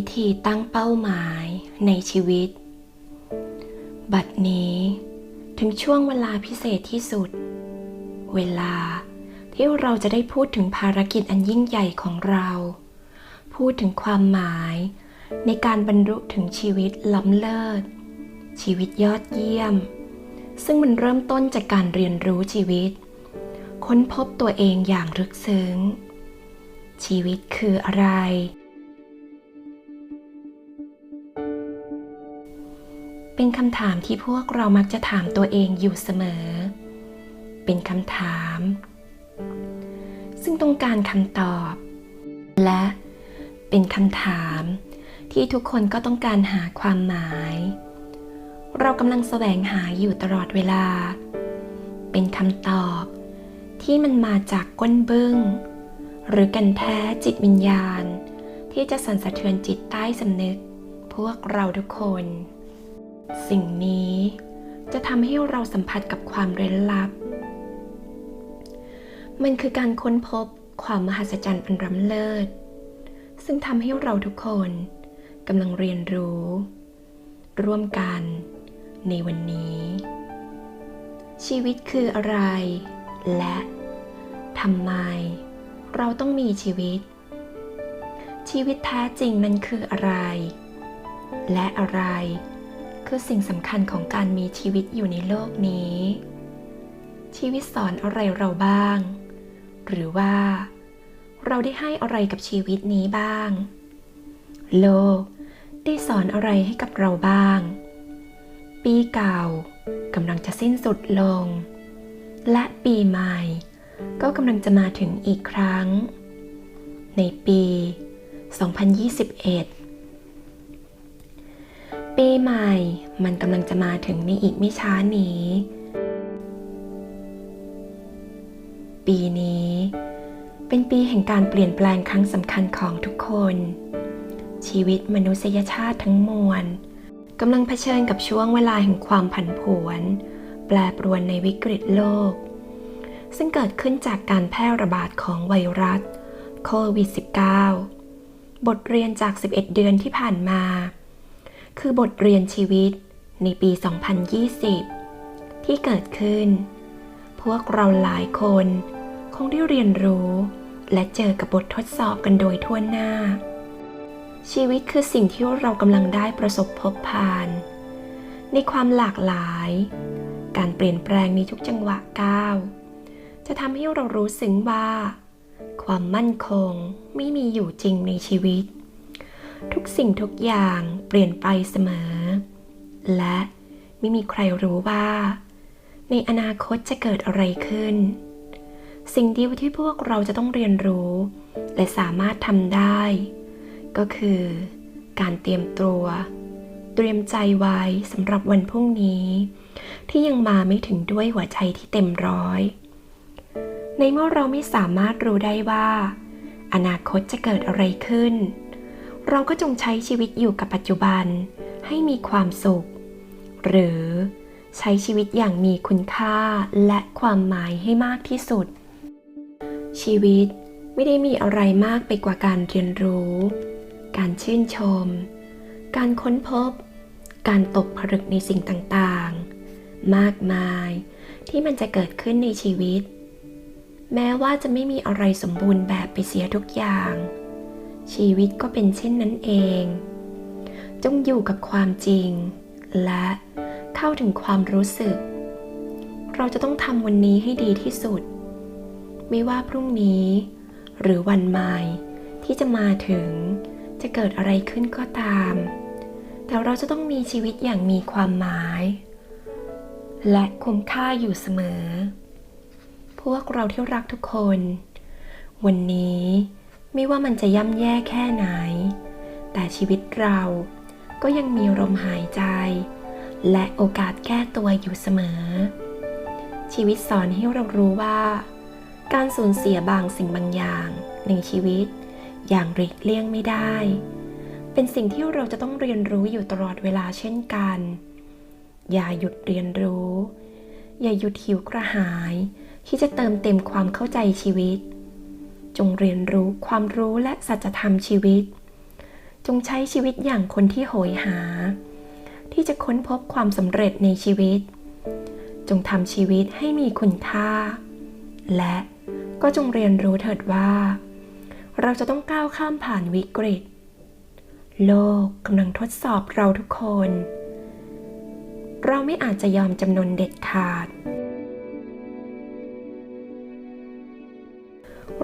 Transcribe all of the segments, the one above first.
วิธีตั้งเป้าหมายในชีวิต บัดนี้ถึงช่วงเวลาพิเศษที่สุด เวลาที่เราจะได้พูดถึงภารกิจอันยิ่งใหญ่ของเรา พูดถึงความหมายในการบรรลุถึงชีวิตล้ำเลิศ ชีวิตยอดเยี่ยม ซึ่งมันเริ่มต้นจากการเรียนรู้ชีวิต ค้นพบตัวเองอย่างลึกซึ้ง ชีวิตคืออะไร เป็นคำถามที่พวกเรามักจะถามตัวเองอยู่เสมอ เป็นคำถาม ซึ่งต้องการคำตอบ และเป็นคำถามที่ทุกคนก็ต้องการหาความหมาย เรากำลังแสวงหาอยู่ตลอดเวลา เป็นคำตอบที่มันมาจากก้นบึ้ง หรือกันแท้จิตวิญญาณ ที่จะสั่นสะเทือนจิตใต้สำนึก พวกเราทุกคน สิ่งนี้จะทำให้เราสัมผัสกับความเร้นลับ มันคือการค้นพบความมหัศจรรย์อันล้ำเลิศ ซึ่งทำให้เราทุกคนกำลังเรียนรู้ ร่วมกันในวันนี้ ชีวิตคืออะไร และทำไม เราต้องมีชีวิต ชีวิตแท้จริงนั้นคืออะไร และอะไร คือสิ่งสำคัญของการมีชีวิตอยู่ในโลกนี้ ชีวิตสอนอะไรเราบ้าง หรือว่า เราได้ให้อะไรกับชีวิตนี้บ้าง โลกได้สอนอะไรให้กับเราบ้าง ปีเก่ากำลังจะสิ้นสุดลง และปีใหม่ ก็กำลังจะมาถึงอีกครั้ง ในปี 2021 ปีใหม่ มันกำลังจะมาถึงในอีกไม่ช้านี้ ปีนี้ เป็นปีแห่งการเปลี่ยนแปลงครั้งสำคัญของทุกคน ชีวิตมนุษยชาติทั้งมวลกำลังเผชิญกับช่วงเวลาแห่งความผันผวน แปรปรวนในวิกฤตโลก ซึ่งเกิดขึ้นจากการแพร่ระบาดของไวรัสโควิด -19 บทเรียนจาก 11 เดือนที่ผ่านมา คือบทเรียนชีวิตในปี 2020 ที่เกิดขึ้น พวกเราหลายคน คงได้เรียนรู้ และเจอกับบททดสอบกันโดยทั่วหน้า ชีวิตคือสิ่งที่เรากำลังได้ประสบพบผ่าน ในความหลากหลาย การเปลี่ยนแปลงในทุกจังหวะก้าวจะทำให้เรารู้สึงว่า ความมั่นคงไม่มีอยู่จริงในชีวิต ทุกสิ่งทุกอย่างเปลี่ยนไปเสมอ และไม่มีใครรู้ว่า ในอนาคตจะเกิดอะไรขึ้น สิ่งเดียวที่พวกเราจะต้องเรียนรู้ และสามารถทำได้ ก็คือการเตรียมตัว เตรียมใจไว้สำหรับวันพรุ่งนี้ ที่ยังมาไม่ถึงด้วยหัวใจที่เต็มร้อย ในเมื่อเราไม่สามารถรู้ได้ว่า อนาคตจะเกิดอะไรขึ้น เราก็จงใช้ชีวิตอยู่กับปัจจุบันให้มีความสุข หรือใช้ชีวิตอย่างมีคุณค่าและความหมายให้มากที่สุด ชีวิตไม่ได้มีอะไรมากไปกว่าการเรียนรู้ การชื่นชม การค้นพบ การตกผลึกในสิ่งต่างๆ มากมายที่มันจะเกิดขึ้นในชีวิต แม้ว่าจะไม่มีอะไรสมบูรณ์แบบไปเสียทุกอย่าง ชีวิตก็เป็นเช่นนั้นเอง จงอยู่กับความจริง และเข้าถึงความรู้สึก เราจะต้องทำวันนี้ให้ดีที่สุด ไม่ว่าพรุ่งนี้ หรือวันใหม่ที่จะมาถึงจะเกิดอะไรขึ้นก็ตาม แต่เราจะต้องมีชีวิตอย่างมีความหมาย และคุ้มค่าอยู่เสมอ พวกเราที่รักทุกคน วันนี้ ไม่ว่ามันจะย่ำแย่แค่ไหน แต่ชีวิตเราก็ยังมีลมหายใจ และโอกาสแก้ตัวอยู่เสมอ ชีวิตสอนให้เรารู้ว่า การสูญเสียบางสิ่งบางอย่างในชีวิต อย่างหลีกเลี่ยงไม่ได้ เป็นสิ่งที่เราจะต้องเรียนรู้อยู่ตลอดเวลาเช่นกัน อย่าหยุดเรียนรู้ อย่าหยุดหิวกระหาย ที่จะเติมเต็มความเข้าใจชีวิต จงเรียนรู้ความรู้และสัจธรรมชีวิต จงใช้ชีวิตอย่างคนที่โหยหา ที่จะค้นพบความสำเร็จในชีวิต จงทำชีวิตให้มีคุณค่า และก็จงเรียนรู้เถิดว่า เราจะต้องก้าวข้ามผ่านวิกฤต โลกกำลังทดสอบเราทุกคน เราไม่อาจจะยอมจำนนเด็ดขาด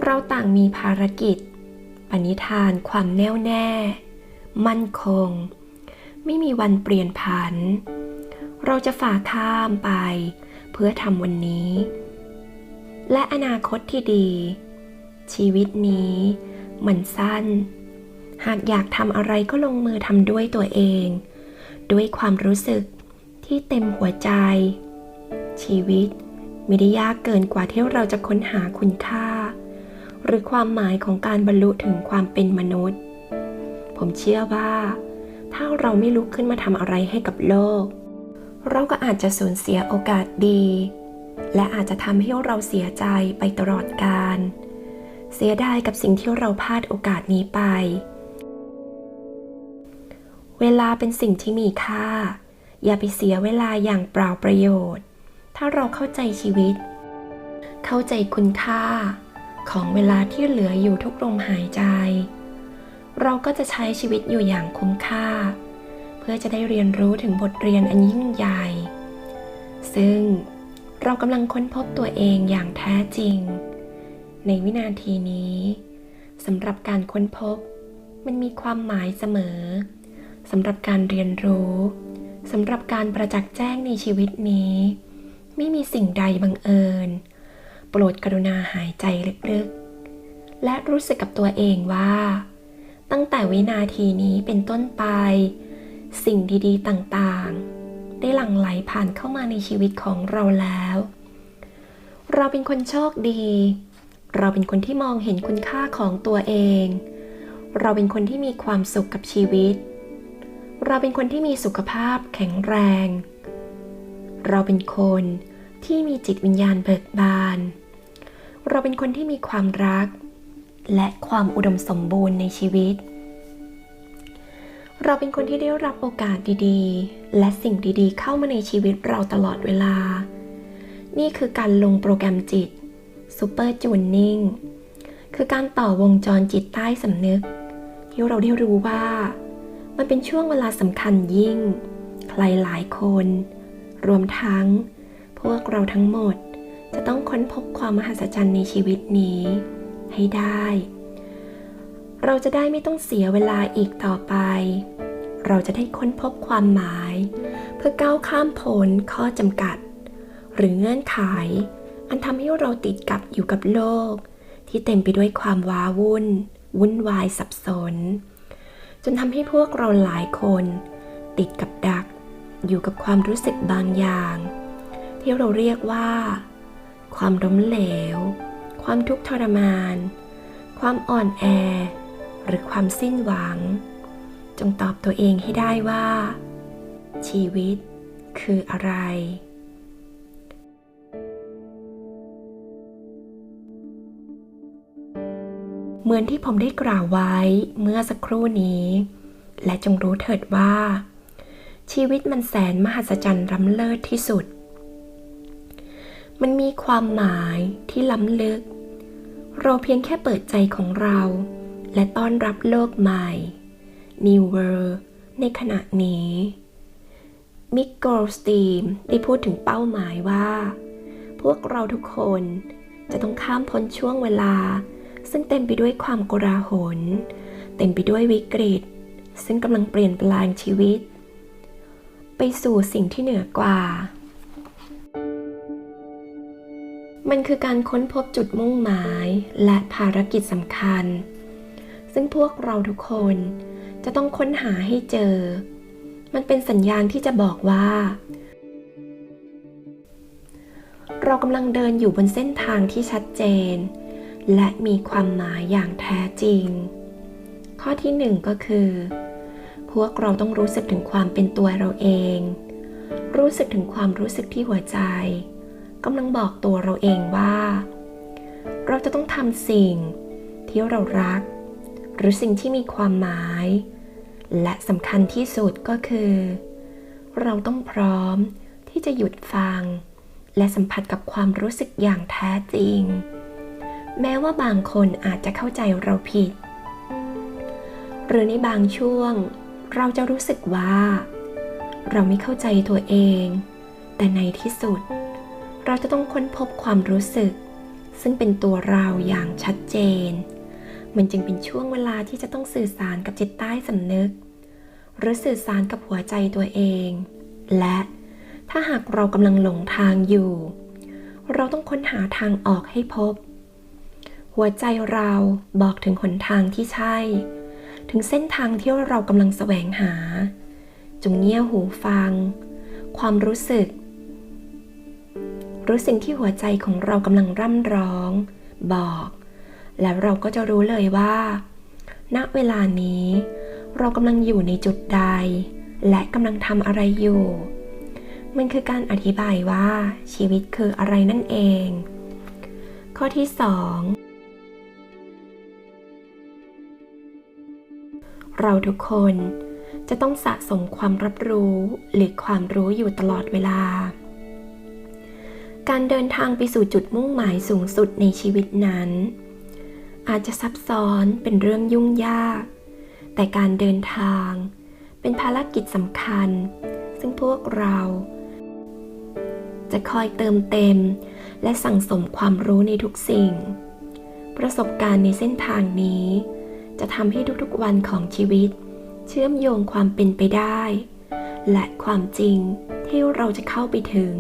เราต่างมีภารกิจ ปณิธานความแน่วแน่ มั่นคง ไม่มีวันเปลี่ยนผัน เราจะฝ่าข้ามไป เพื่อทำวันนี้ และอนาคตที่ดี ชีวิตนี้ มันสั้น หากอยากทำอะไรก็ลงมือทำด้วยตัวเอง ด้วยความรู้สึกที่เต็มหัวใจ ชีวิตไม่ได้ยากเกินกว่าที่เราจะค้นหาคุณค่า หรือความหมายของการบรรลุถึงความเป็นมนุษย์ ผมเชื่อว่า ถ้าเราไม่ลุกขึ้นมาทำอะไรให้กับโลก เราก็อาจจะสูญเสียโอกาสดี และอาจจะทำให้เราเสียใจไปตลอดกาลเสียดายกับสิ่งที่เราพลาดโอกาสนี้ไป เวลาเป็นสิ่งที่มีค่า อย่าไปเสียเวลาอย่างเปล่าประโยชน์ ถ้าเราเข้าใจชีวิต เข้าใจคุณค่า ของเวลาที่เหลืออยู่ทุกลมหายใจ เราก็จะใช้ชีวิตอยู่อย่างคุ้มค่า เพื่อจะได้เรียนรู้ถึงบทเรียนอันยิ่งใหญ่ ซึ่งเรากำลังค้นพบตัวเองอย่างแท้จริง ในวินาทีนี้สำหรับการค้นพบ มันมีความหมายเสมอสำหรับการเรียนรู้สำหรับการประจักษ์แจ้งในชีวิตนี้ ไม่มีสิ่งใดบังเอิญ ปรดกรุณาหายใจลึกๆ และรู้สึกกับตัวเองว่า ตั้งแต่วินาทีนี้เป็นต้นไป สิ่งดีๆต่างๆ ได้หลั่งไหลผ่านเข้ามาในชีวิตของเราแล้ว เราเป็นคนโชคดี เราเป็นคนที่มองเห็นคุณค่าของตัวเอง เราเป็นคนที่มีความสุขกับชีวิต เราเป็นคนที่มีสุขภาพแข็งแรง เราเป็นคนที่มีจิตวิญญาณเบิกบาน เราเป็นคนที่มีความรัก และความอุดมสมบูรณ์ในชีวิต เราเป็นคนที่ได้รับโอกาสดีๆ และสิ่งดีๆ เข้ามาในชีวิตเราตลอดเวลา นี่คือการลงโปรแกรมจิต Super Tuning คือการต่อวงจรจิตใต้สำนึก ที่เราได้รู้ว่า มันเป็นช่วงเวลาสำคัญยิ่ง ใครหลายคน รวมทั้ง พวกเราทั้งหมด จะต้องค้นพบความมหัศจรรย์ในชีวิตนี้ ให้ได้ เราจะได้ไม่ต้องเสียเวลาอีกต่อไป เราจะได้ค้นพบความหมาย เพื่อก้าวข้ามพ้นข้อจำกัด หรือเงื่อนไข อันทำให้เราติดกับอยู่กับโลก ที่เต็มไปด้วยความว้าวุ่น วุ่นวายสับสน จนทำให้พวกเราหลายคน ติดกับดัก อยู่กับความรู้สึกบางอย่างที่เราเรียกว่า ความล้มเหลว ความทุกข์ทรมาน ความอ่อนแอ หรือความสิ้นหวัง จงตอบตัวเองให้ได้ว่า ชีวิตคืออะไรเหมือนที่ผมได้กล่าวไว้เมื่อสักครู่นี้ และจงรู้เถิดว่า ชีวิตมันแสนมหัศจรรย์ล้ำเลิศที่สุด มันมีความหมายที่ล้ำลึก เราเพียงแค่เปิดใจของเรา และต้อนรับโลกใหม่ New World ในขณะนี้มิกโกลสตีมได้พูดถึงเป้าหมายว่า พวกเราทุกคนจะต้องข้ามพ้นช่วงเวลา ซึ่งเต็มไปด้วยความโกลาหล เต็มไปด้วยวิกฤต ซึ่งกำลังเปลี่ยนแปลงชีวิต ไปสู่สิ่งที่เหนือกว่า มันคือการค้นพบจุดมุ่งหมายและภารกิจสำคัญ ซึ่งพวกเราทุกคนจะต้องค้นหาให้เจอ มันเป็นสัญญาณที่จะบอกว่า เรากำลังเดินอยู่บนเส้นทางที่ชัดเจน และมีความหมายอย่างแท้จริง ข้อที่หนึ่งก็คือ พวกเราต้องรู้สึกถึงความเป็นตัวเราเอง รู้สึกถึงความรู้สึกที่หัวใจ กำลังบอกตัวเราเองว่า เราจะต้องทำสิ่งที่เรารัก หรือสิ่งที่มีความหมาย และสำคัญที่สุดก็คือ เราต้องพร้อมที่จะหยุดฟัง และสัมผัสกับความรู้สึกอย่างแท้จริง แม้ว่าบางคนอาจจะเข้าใจเราผิด หรือในบางช่วง เราจะรู้สึกว่า เราไม่เข้าใจตัวเอง แต่ในที่สุด เราจะต้องค้นพบความรู้สึก ซึ่งเป็นตัวเราอย่างชัดเจน มันจึงเป็นช่วงเวลาที่จะต้องสื่อสารกับจิตใต้สำนึก หรือสื่อสารกับหัวใจตัวเอง และถ้าหากเรากำลังหลงทางอยู่ เราต้องค้นหาทางออกให้พบ หัวใจเราบอกถึงหนทางที่ใช่ ถึงเส้นทางที่เรากำลังแสวงหา จงเงี่ยหูฟัง ความรู้สึก รู้สิ่งที่หัวใจของเรากำลังร่ำร้อง บอก และเราก็จะรู้เลยว่า ณเวลานี้ เรากำลังอยู่ในจุดใด และกำลังทำอะไรอยู่ มันคือการอธิบายว่าชีวิตคืออะไรนั่นเอง ข้อที่ 2 เราทุกคนจะต้องสะสมความรับรู้หรือความรู้อยู่ตลอดเวลา การเดินทางไปสู่จุดมุ่งหมายสูงสุดในชีวิตนั้น อาจจะซับซ้อนเป็นเรื่องยุ่งยาก แต่การเดินทาง เป็นภารกิจสำคัญ ซึ่งพวกเรา จะคอยเติมเต็ม และสั่งสมความรู้ในทุกสิ่ง ประสบการณ์ในเส้นทางนี้ จะทำให้ทุกๆวันของชีวิต เชื่อมโยงความเป็นไปได้ และความจริงที่เราจะเข้าไปถึง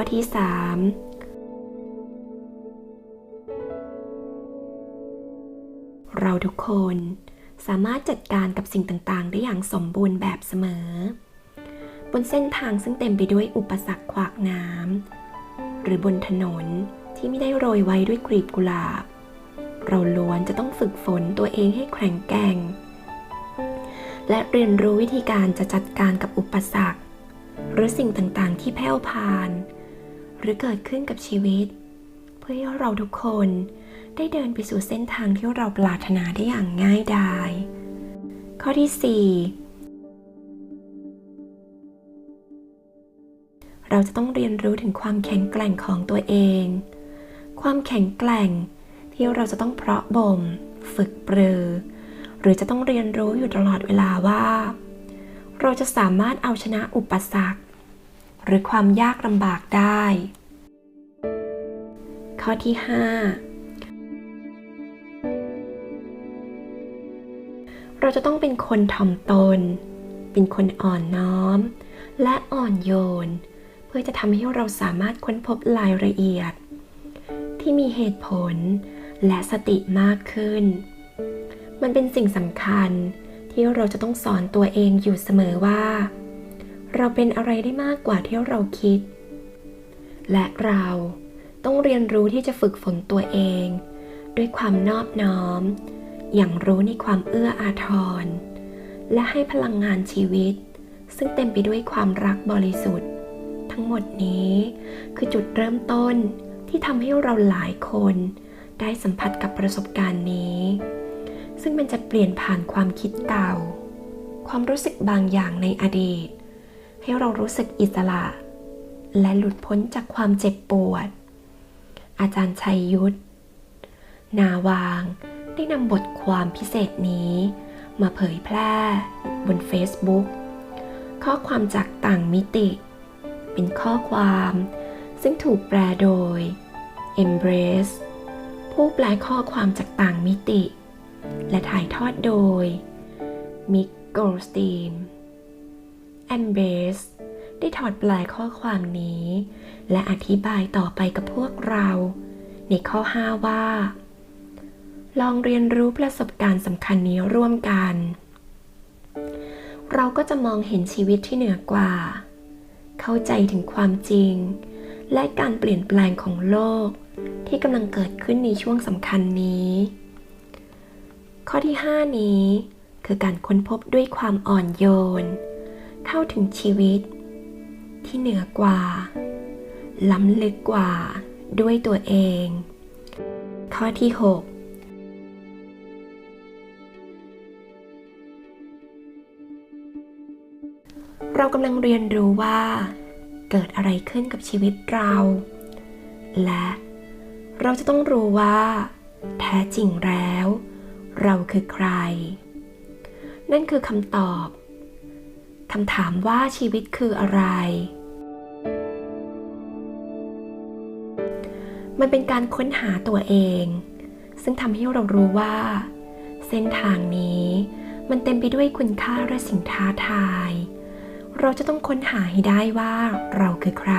ข้อที่ 3 เราทุกคนสามารถจัดการกับสิ่งต่างๆ ได้อย่างสมบูรณ์แบบเสมอ บนเส้นทางซึ่งเต็มไปด้วยอุปสรรคขวากน้ำหรือบนถนนที่ไม่ได้โรยไว้ด้วยกลีบกุหลาบ เราล้วนจะต้องฝึกฝนตัวเองให้แข็งแกร่ง และเรียนรู้วิธีการจะจัดการกับอุปสรรค หรือสิ่งต่างๆ ที่แผ่วพาน หรือเกิดขึ้นกับชีวิต เพื่อให้เราทุกคนได้เดินไปสู่เส้นทางที่เราปรารถนาได้อย่างง่ายดาย ข้อที่ 4 เราจะต้องเรียนรู้ถึงความแข็งแกร่งของตัวเอง ความแข็งแกร่งที่เราจะต้องเพาะบ่ม ฝึกปรือ หรือจะต้องเรียนรู้อยู่ตลอดเวลาว่า เราจะสามารถเอาชนะอุปสรรค หรือความยากลำบากได้ ข้อที่ 5 เราจะต้องเป็นคนถ่อมตน เป็นคนอ่อนน้อม และอ่อนโยน เพื่อจะทำให้เราสามารถค้นพบรายละเอียด ที่มีเหตุผลและสติมากขึ้น มันเป็นสิ่งสำคัญที่เราจะต้องสอนตัวเองอยู่เสมอว่า เราเป็นอะไรได้มากกว่าที่เราคิด และเราต้องเรียนรู้ที่จะฝึกฝนตัวเอง ด้วยความนอบน้อม อย่างรู้ในความเอื้ออาทร และให้พลังงานชีวิต ซึ่งเต็มไปด้วยความรักบริสุทธิ์ ทั้งหมดนี้คือจุดเริ่มต้นที่ทำให้เราหลายคนได้สัมผัสกับประสบการณ์นี้ ซึ่งมันจะเปลี่ยนผ่านความคิดเก่า ความรู้สึกบางอย่างในอดีต ให้เรารู้สึกอิสระ และหลุดพ้นจากความเจ็บปวด อาจารย์ชัยยุทธ นาวางได้นำบทความพิเศษนี้ มาเผยแพร่บน Facebook ข้อความจากต่างมิติ เป็นข้อความซึ่งถูกแปลโดย Embrace ผู้แปลข้อความจากต่างมิติ และถ่ายทอดโดย Mick Goldstein Embrace ได้ถอดแปลข้อความนี้ และอธิบายต่อไปกับพวกเรา ในข้อ 5 ว่า ลองเรียนรู้ประสบการณ์สำคัญนี้ร่วมกัน เราก็จะมองเห็นชีวิตที่เหนือกว่า เข้าใจถึงความจริง และการเปลี่ยนแปลงของโลก ที่กำลังเกิดขึ้นในช่วงสำคัญนี้ ข้อที่ 5 นี้คือการค้นพบด้วยความอ่อนโยน เข้าถึงชีวิต ที่เหนือกว่า ล้ำลึกกว่าด้วยตัวเอง ข้อที่ 6เรากำลังเรียนรู้ว่า เกิดอะไรขึ้นกับชีวิตเรา และเราจะต้องรู้ว่า แท้จริงแล้ว เราคือใคร นั่นคือคำตอบ คำถามว่าชีวิตคืออะไร มันเป็นการค้นหาตัวเอง ซึ่งทำให้เรารู้ว่า เส้นทางนี้มันเต็มไปด้วยคุณค่าและสิ่งท้าทาย เราจะต้องค้นหาให้ได้ว่าเราคือใคร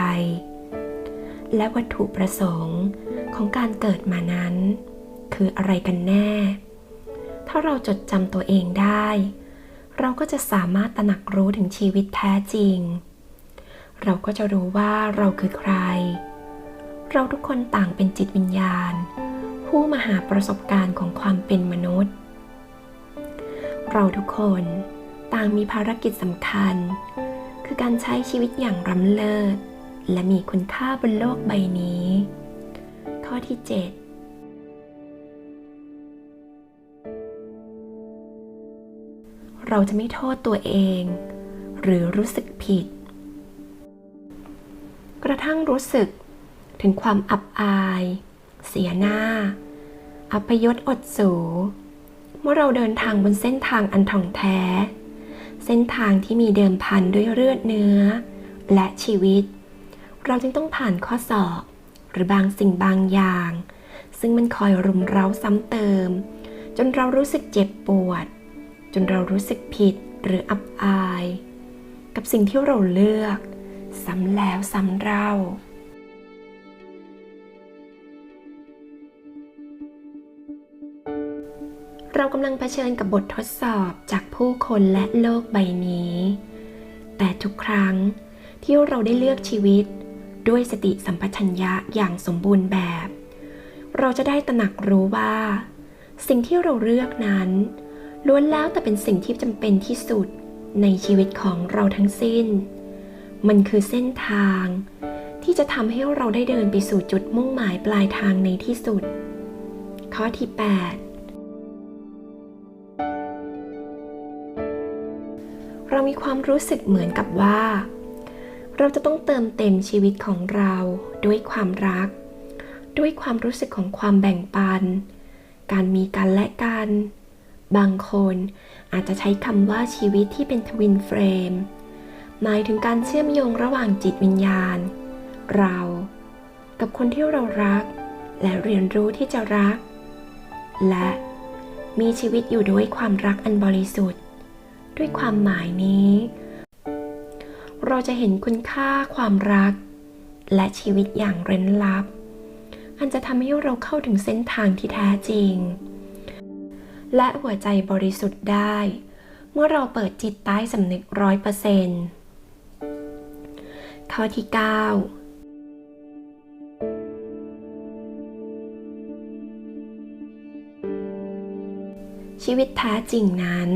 และวัตถุประสงค์ของการเกิดมานั้น คืออะไรกันแน่ ถ้าเราจดจำตัวเองได้ เราก็จะสามารถตระหนักรู้ถึงชีวิตแท้จริง เราก็จะรู้ว่าเราคือใคร เราทุกคนต่างเป็นจิตวิญญาณ ผู้มาหาประสบการณ์ของความเป็นมนุษย์ เราทุกคนต่างมีภารกิจสำคัญ คือการใช้ชีวิตอย่างล้ำเลิศ และมีคุณค่าบนโลกใบนี้ ข้อที่ 7 เราจะไม่โทษตัวเอง หรือรู้สึกผิด กระทั่งรู้สึกถึงความอับอาย เสียหน้า อัปยศอดสูเมื่อเราเดินทางบนเส้นทางอันถ่องแท้ เส้นทางที่มีเดิมพันด้วยเลือดเนื้อ และชีวิต เราจึงต้องผ่านข้อสอบ หรือบางสิ่งบางอย่าง ซึ่งมันคอยรุมเร้าซ้ำเติม จนเรารู้สึกเจ็บปวด จนเรารู้สึกผิดหรืออับอาย กับสิ่งที่เราเลือกซ้ำแล้วซ้ำเล่าเรากำลังเผชิญกับบททดสอบจากผู้คนและโลกใบนี้ แต่ทุกครั้งที่เราได้เลือกชีวิตด้วยสติสัมปชัญญะอย่างสมบูรณ์แบบ เราจะได้ตระหนักรู้ว่า สิ่งที่เราเลือกนั้น ล้วนแล้วแต่เป็นสิ่งที่จำเป็นที่สุดในชีวิตของเราทั้งสิ้น มันคือเส้นทาง ที่จะทำให้เราได้เดินไปสู่จุดมุ่งหมายปลายทางในที่สุด ข้อที่ 8 เรามีความรู้สึกเหมือนกับว่า เราจะต้องเติมเต็มชีวิตของเราด้วยความรัก ด้วยความรู้สึกของความแบ่งปัน การมีกันและกัน บางคนอาจจะใช้คำว่าชีวิตที่เป็นทวินเฟรม หมายถึงการเชื่อมโยงระหว่างจิตวิญญาณ เรา กับคนที่เรารัก และเรียนรู้ที่จะรัก และมีชีวิตอยู่ด้วยความรักอันบริสุทธิ์ ด้วยความหมายนี้ เราจะเห็นคุณค่าความรัก และชีวิตอย่างเร้นลับ อันจะทำให้เราเข้าถึงเส้นทางที่แท้จริง และหัวใจบริสุทธิ์ได้ เมื่อเราเปิดจิตใต้สำนึกร้อยเปอร์เซนต์ข้อที่ 9 ชีวิตแท้จริงนั้น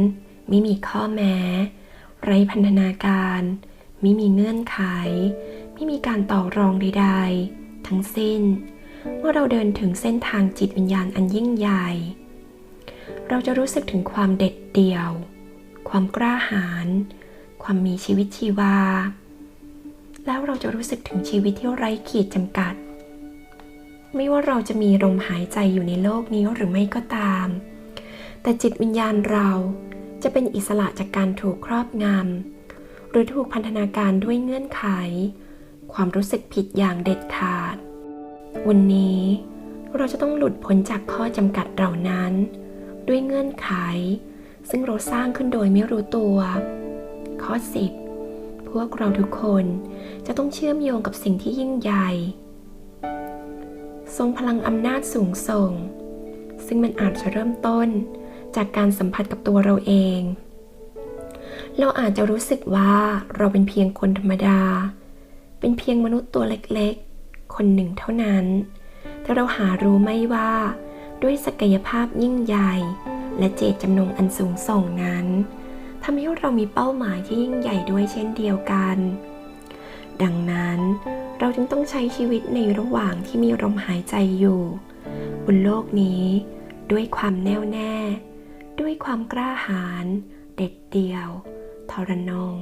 ไม่มีข้อแม้ ไร้พันธนาการ ไม่มีเงื่อนไข ไม่มีการต่อรองใดๆ ทั้งสิ้น เมื่อเราเดินถึงเส้นทางจิตวิญญาณอันยิ่งใหญ่ เราจะรู้สึกถึงความเด็ดเดี่ยว ความกล้าหาญ ความมีชีวิตชีวา แล้วเราจะรู้สึกถึงชีวิตที่ไร้ขีดจำกัด ไม่ว่าเราจะมีลมหายใจอยู่ในโลกนี้หรือไม่ก็ตาม แต่จิตวิญญาณเราจะเป็นอิสระจากการถูกครอบงำ หรือถูกพันธนาการด้วยเงื่อนไข ความรู้สึกผิดอย่างเด็ดขาด วันนี้เราจะต้องหลุดพ้นจากข้อจำกัดเหล่านั้น ด้วยเงื่อนไข ซึ่งเราสร้างขึ้นโดยไม่รู้ตัว ข้อ 10 พวกเราทุกคนจะต้องเชื่อมโยงกับสิ่งที่ยิ่งใหญ่ ทรงพลังอำนาจสูงส่ง ซึ่งมันอาจจะเริ่มต้นจากการสัมผัสกับตัวเราเอง เราอาจจะรู้สึกว่าเราเป็นเพียงคนธรรมดา เป็นเพียงมนุษย์ตัวเล็กๆ คนหนึ่งเท่านั้น แต่เราหารู้ไม่ว่า ด้วยศักยภาพยิ่งใหญ่ และเจตจำนงอันสูงส่งนั้นทำให้เรามีเป้าหมายที่ยิ่งใหญ่ด้วยเช่นเดียวกัน ดังนั้นเราจึงต้องใช้ชีวิตในระหว่างที่มีลมหายใจอยู่ บนโลกนี้ ด้วยความแน่วแน่ ด้วยความกล้าหาญเด็ดเดี่ยว ทรนง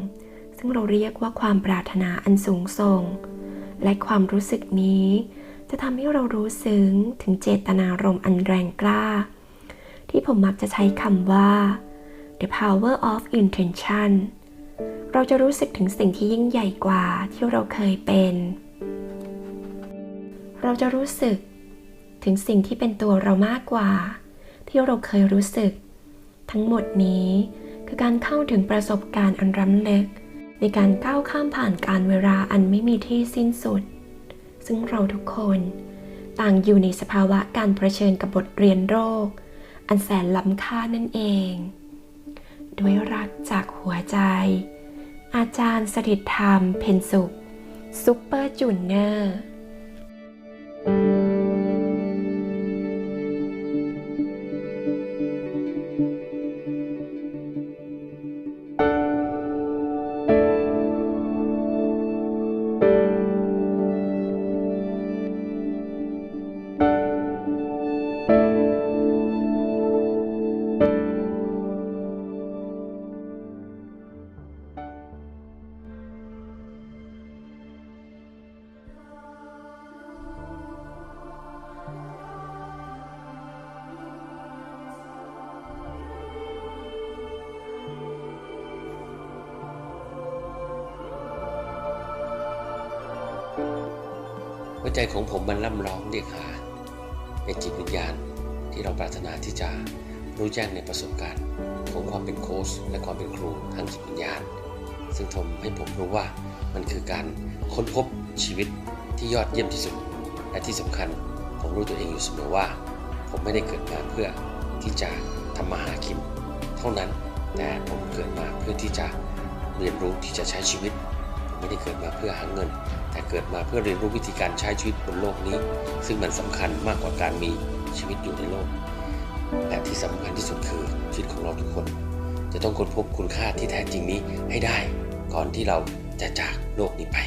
ซึ่งเราเรียกว่าความปรารถนาอันสูงส่ง และความรู้สึกนี้ จะทำให้เรารู้ซึ้งถึงเจตนารมณ์อันแรงกล้า ที่ผมมักจะใช้คำว่า the power of intention เราจะรู้สึกถึงสิ่งที่ยิ่งใหญ่กว่าที่เราเคยเป็น เราจะรู้สึกถึงสิ่งที่เป็นตัวเรามากกว่า ที่เราเคยรู้สึก ทั้งหมดนี้คือการเข้าถึงประสบการณ์อันล้ำลึก ในการก้าวข้ามผ่านการเวลาอันไม่มีที่สิ้นสุด ซึ่งเราทุกคน ต่างอยู่ในสภาวะการเผชิญกับบทเรียนโรค อันแสนล้ำค่านั่นเอง ด้วยรักจากหัวใจ อาจารย์สถิตธรรม เพนสุข ซุปเปอร์จูเนอร์ ของผมมันร่ำร้องเรียกหาในจิตวิญญาณที่เราปรารถนาที่จะรู้แจ้งในประสบการณ์ ของความเป็นโค้ชและความเป็นครูทางจิตวิญญาณ ซึ่งทำให้ผมรู้ว่ามันคือการค้นพบชีวิตที่ยอดเยี่ยมที่สุด และที่สำคัญผมรู้ตัวเองอยู่เสมอว่า ผมไม่ได้เกิดมาเพื่อที่จะทำมาหากิน เท่านั้นแต่ผมเกิดมาเพื่อที่จะเรียนรู้ที่จะใช้ชีวิต ไม่ได้เกิดมาเพื่อหาเงิน แต่เกิดมาเพื่อเรียนรู้วิธีการใช้ชีวิตบนโลกนี้ ซึ่งมันสำคัญมากกว่าการมีชีวิตอยู่ในโลก และที่สำคัญที่สุดคือชีวิตของเราทุกคน จะต้องค้นพบคุณค่าที่แท้จริงนี้ให้ได้ ก่อนที่เราจะจากโลกนี้ไป